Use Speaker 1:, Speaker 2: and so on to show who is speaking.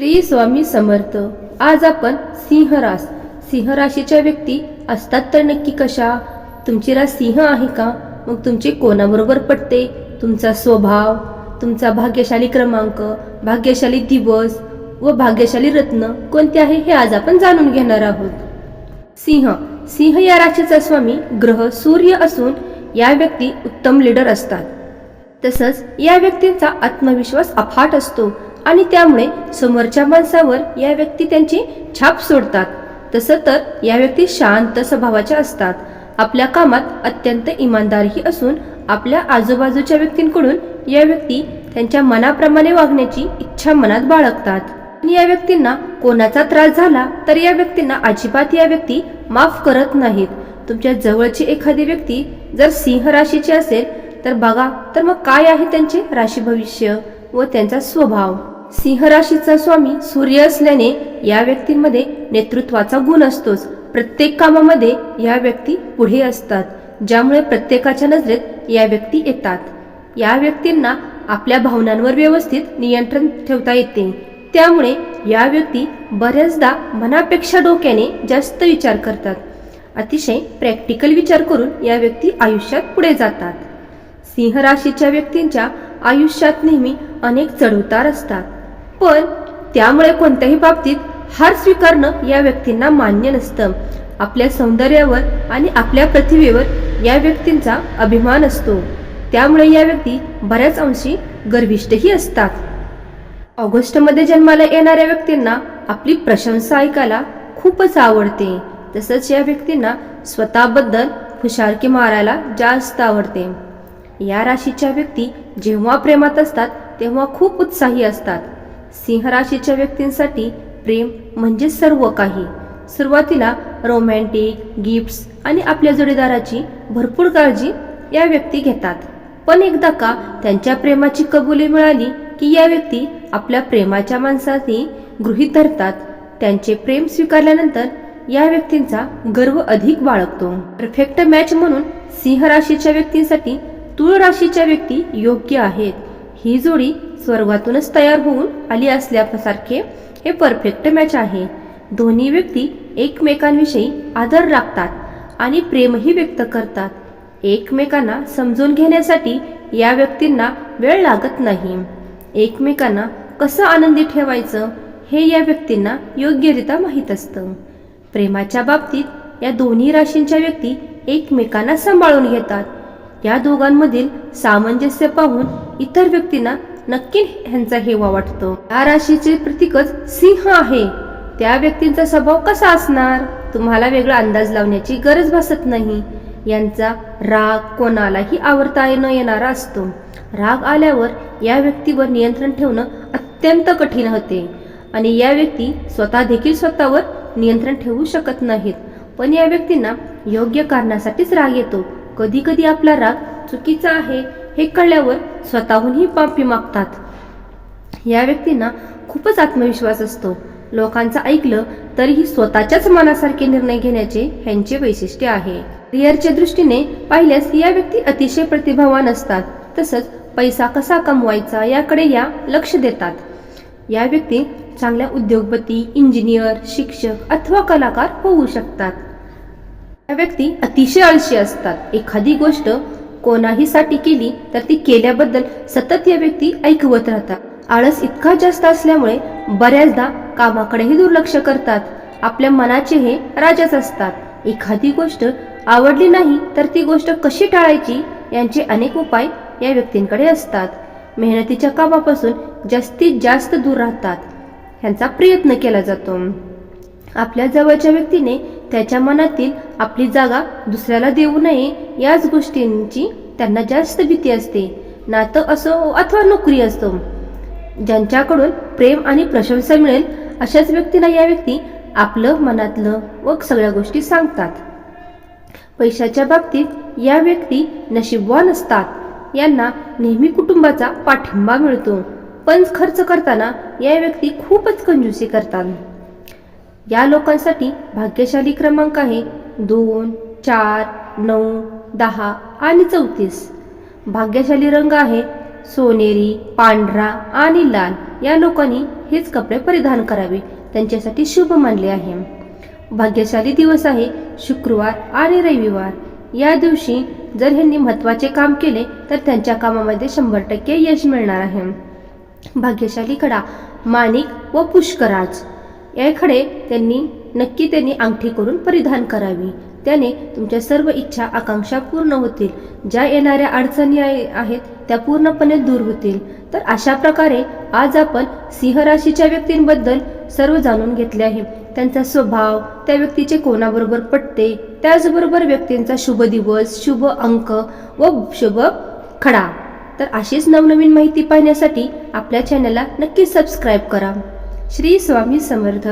Speaker 1: श्री स्वामी समर्थ. आज आपण सिंह रास सिंह राशीच्या व्यक्ती असतात तर नक्की कशा? तुमची रास सिंह आहे का? मग तुमचे कोणाबरोबर पटते? तुमचा स्वभाव तुमचा भाग्यशाली क्रमांक भाग्यशाली दिवस व भाग्यशाली रत्न कोणते आहे हे आज आपण जाणून घेणार आहोत. सिंह. सिंह या राशीचा स्वामी ग्रह सूर्य असून या व्यक्ती उत्तम लीडर असतात. तसंच या व्यक्तींचा आत्मविश्वास अफाट असतो. आणि त्यामुळे समोरच्या माणसावर या व्यक्ती त्यांची छाप सोडतात. तसं तर या व्यक्ती शांत स्वभावाच्या असतात. आपल्या कामात अत्यंत इमानदारही असून आपल्या आजूबाजूच्या व्यक्तींकडून या व्यक्ती त्यांच्या मनाप्रमाणे वागण्याची इच्छा मनात बाळगतात. आणि या व्यक्तींना कोणाचा त्रास झाला तर या व्यक्तींना अजिबात या व्यक्ती माफ करत नाहीत. तुमच्या जवळची एखादी व्यक्ती जर सिंह राशीची असेल तर बघा तर मग काय आहे त्यांचे राशी भविष्य व त्यांचा स्वभाव? सिंह राशीचा स्वामी सूर्य असल्याने या व्यक्तींमध्ये नेतृत्वाचा गुण असतोच. प्रत्येक कामामध्ये या व्यक्ती पुढे असतात ज्यामुळे प्रत्येकाच्या नजरेत या व्यक्ती येतात. या व्यक्तींना आपल्या भावनांवर व्यवस्थित नियंत्रण ठेवता येते. त्यामुळे या व्यक्ती बऱ्याचदा मनापेक्षा डोक्याने जास्त विचार करतात. अतिशय प्रॅक्टिकल विचार करून या व्यक्ती आयुष्यात पुढे जातात. सिंह राशीच्या व्यक्तींच्या आयुष्यात नेहमी अनेक चढउतार असतात. पण त्यामुळे कोणत्याही बाबतीत हार स्वीकारणं या व्यक्तींना मान्य नसतं. आपल्या सौंदर्यावर आणि आपल्या प्रतिभेवर या व्यक्तींचा अभिमान असतो. त्यामुळे या व्यक्ती बऱ्याच अंशी गर्विष्ठही असतात. ऑगस्टमध्ये जन्माला येणाऱ्या व्यक्तींना आपली प्रशंसा ऐकायला खूपच आवडते. तसंच या व्यक्तींना स्वतःबद्दल हुशारकी मारायला जास्त आवडते. या राशीच्या व्यक्ती जेव्हा प्रेमात असतात तेव्हा खूप उत्साही असतात. सिंह राशीच्या व्यक्तींसाठी प्रेम म्हणजे सर्व काही. सुरुवातीला रोमॅन्टिक गिफ्ट्स आणि आपल्या जोडीदाराची भरपूर काळजी या व्यक्ती घेतात. पण एकदा का त्यांच्या प्रेमाची कबुली मिळाली की या व्यक्ती आपल्या प्रेमाच्या माणसाने गृहीत धरतात त्यांचे प्रेम स्वीकारल्यानंतर या व्यक्तींचा गर्व अधिक बाळगतो. परफेक्ट मॅच म्हणून सिंह राशीच्या व्यक्तींसाठी तुळ राशीच्या व्यक्ती योग्य आहेत. ही जोडी स्वर्गातूनच तयार होऊन आली असल्यासारखे हे परफेक्ट मॅच आहे. दोन्ही व्यक्ती एकमेकांविषयी आदर राखतात आणि प्रेमही व्यक्त करतात. एकमेकांना समजून घेण्यासाठी या व्यक्तींना वेळ लागत नाही. एकमेकांना कसं आनंदी ठेवायचं हे या व्यक्तींना योग्यरित्या माहीत असतं. प्रेमाच्या बाबतीत या दोन्ही राशींच्या व्यक्ती एकमेकांना सांभाळून घेतात. या दोघांमधील सामंजस्य पाहून इतर व्यक्तींना नक्की ह्यांचा हेवा वाटतो. या राशीचे प्रतीकच सिंह आहे. त्या व्यक्तींचा स्वभाव कसा असणार? तुम्हाला वेगळा अंदाज लावण्याची गरज भासत नाही. यांचा राग कोणालाही आवडता न येणारा असतो. राग आल्यावर या व्यक्तीवर नियंत्रण ठेवणं अत्यंत कठीण होते. आणि या व्यक्ती स्वतः देखील स्वतःवर नियंत्रण ठेवू शकत नाहीत. पण या व्यक्तींना योग्य कारणासाठीच राग येतो. कधी कधी आपला राग चुकीचा आहे हे कळल्यावर स्वतःहूनही माफी मागतात. या व्यक्तींना खूपच आत्मविश्वास असतो. लोकांचं ऐकलं तरीही स्वतःच्याच मनासारखे निर्णय घेण्याचे ह्यांचे वैशिष्ट्य आहे. करिअरच्या दृष्टीने पाहिल्यास या व्यक्ती अतिशय प्रतिभावान असतात. तसंच पैसा कसा कमवायचा याकडे या लक्ष देतात. या व्यक्ती चांगल्या उद्योगपती इंजिनियर शिक्षक अथवा कलाकार होऊ शकतात. या व्यक्ती अतिशय आळशी असतात. एखादी गोष्ट कोणाहीसाठी केली तर ती केल्याबद्दल सतत या व्यक्ती ऐकवत राहतात. आळस इतका जास्त असल्यामुळे बऱ्याचदा कामाकडेही दुर्लक्ष करतात. आपल्या मनाचे हे राजाच असतात. एखादी गोष्ट आवडली नाही तर ती गोष्ट कशी टाळायची यांचे अनेक उपाय या व्यक्तींकडे असतात. मेहनतीच्या कामापासून जास्तीत जास्त दूर राहतात. ह्यांचा प्रयत्न केला जातो. आपल्या जवळच्या व्यक्तीने त्याच्या मनातील आपली जागा दुसऱ्याला देऊ नये याच गोष्टींची त्यांना जास्त भीती असते. नातं असो अथवा नोकरी असो. ज्यांच्याकडून प्रेम आणि प्रशंसा मिळेल अशाच व्यक्तीला या व्यक्ती आपलं मनातलं व सगळ्या गोष्टी सांगतात. पैशाच्या बाबतीत या व्यक्ती नशीबवान असतात. यांना नेहमी कुटुंबाचा पाठिंबा मिळतो. पण खर्च करताना या व्यक्ती खूपच कंजूसी करतात. या लोकांसाठी भाग्यशाली क्रमांक आहे दोन चार नऊ दहा आणि चौतीस. भाग्यशाली रंग आहे सोनेरी पांढरा आणि लाल. या लोकांनी हेच कपडे परिधान करावे. त्यांच्यासाठी शुभ मानले आहे. भाग्यशाली दिवस आहे शुक्रवार आणि रविवार. या दिवशी जर ह्यांनी महत्त्वाचे काम केले तर त्यांच्या कामामध्ये शंभर टक्के यश मिळणार आहे. भाग्यशाली कडा माणिक व पुष्कराज. या खडे त्यांनी नक्की त्यांनी अंगठी करून परिधान करावी. त्याने तुमच्या सर्व इच्छा आकांक्षा पूर्ण होतील. ज्या येणाऱ्या अडचणी आहेत त्या पूर्णपणे दूर होतील. तर अशा प्रकारे आज आपण सिंह राशीच्या व्यक्तींबद्दल सर्व जाणून घेतले आहे. त्यांचा स्वभाव त्या व्यक्तीचे कोणाबरोबर पटते त्याचबरोबर व्यक्तींचा शुभ दिवस शुभ अंक व शुभ खडा. तर अशीच नवनवीन माहिती पाहण्यासाठी आपल्या चॅनलला नक्की सबस्क्राईब करा. श्री स्वामी समर्थ.